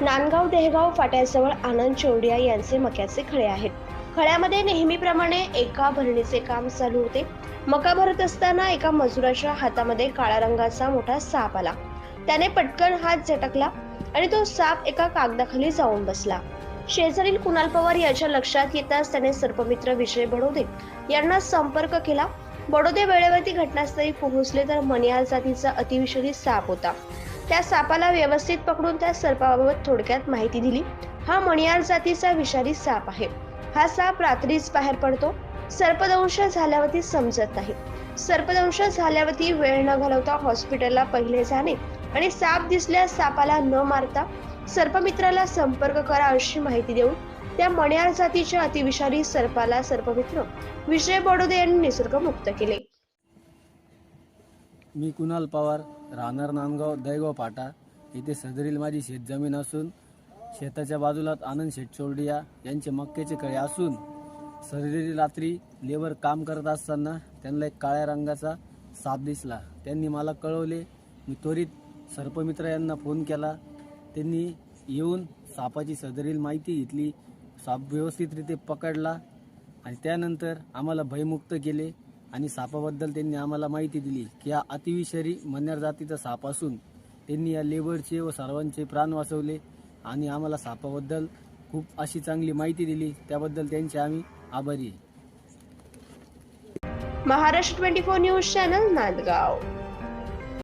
नांदगाव देहगाव फाट्याजवळ आनंद चोरडिया यांचे मक्याचे खळे आहेत. खळ्यामध्ये नेहमीप्रमाणे एका भरणीचे काम चालू होते. मका भरत असताना एका मजुराच्या हातामध्ये काळ्या रंगाचा मोठा साप आला. त्याने पटकन हात झटकला आणि तो साप एका कागदाखाली जाऊन बसला. शेजारील कुणाल पवार याच्या लक्षात येताच त्याने सर्पमित्र विजय बडोदे यांना संपर्क केला. बडोदे वेळेवरती घटनास्थळी पोहोचले तर मनियाल जातीचा अतिविषारी साप होता. त्या सापाला व्यवस्थित पकडून त्या सर्पाबाबत थोडक्यात माहिती दिली. हा मणियार जातीचा विषारी साप आहे. हा साप रात्रीच बाहेर पडतो. सर्पदंश झाल्यावरती समजत नाही. सर्पदंश झाल्यावरती वेळ न घालवता हॉस्पिटलला पहिले जाणे आणि साप दिसल्यास सापाला न मारता सर्पमित्राला संपर्क करा अशी माहिती देऊन त्या मण्यार जातीच्या अतिविषारी सर्पाला सर्पमित्र विजय बडोदे यांनी निसर्ग मुक्त केले. मी कुणाल पवार. राहणार नांदगाव दैगाव पाटा. इथे सदरील माझी शेतजमीन असून शेताच्या बाजूलाच आनंद शेठ चोरडिया यांचे मक्याचे कळे असून सदरील रात्री लेबर काम करत असताना त्यांना एक काळ्या रंगाचा साप दिसला. त्यांनी मला कळवले. मी त्वरित सर्पमित्र यांना फोन केला. त्यांनी येऊन सापाची सदरील माहिती घेतली. साप व्यवस्थितरित्या पकडला आणि त्यानंतर आम्हाला भयमुक्त केले. आणि सापाबद्दल त्यांनी आम्हाला माहिती दिली की हा अतिविषारी मन्यार जातीचा साप असून त्यांनी या लेबरचे व सर्वांचे प्राण वाचवले आणि आम्हाला सापाबद्दल खूप अशी चांगली माहिती दिली. त्याबद्दल त्यांचे आम्ही आभारी आहे. Maharashtra twenty four news channel Nandgaon.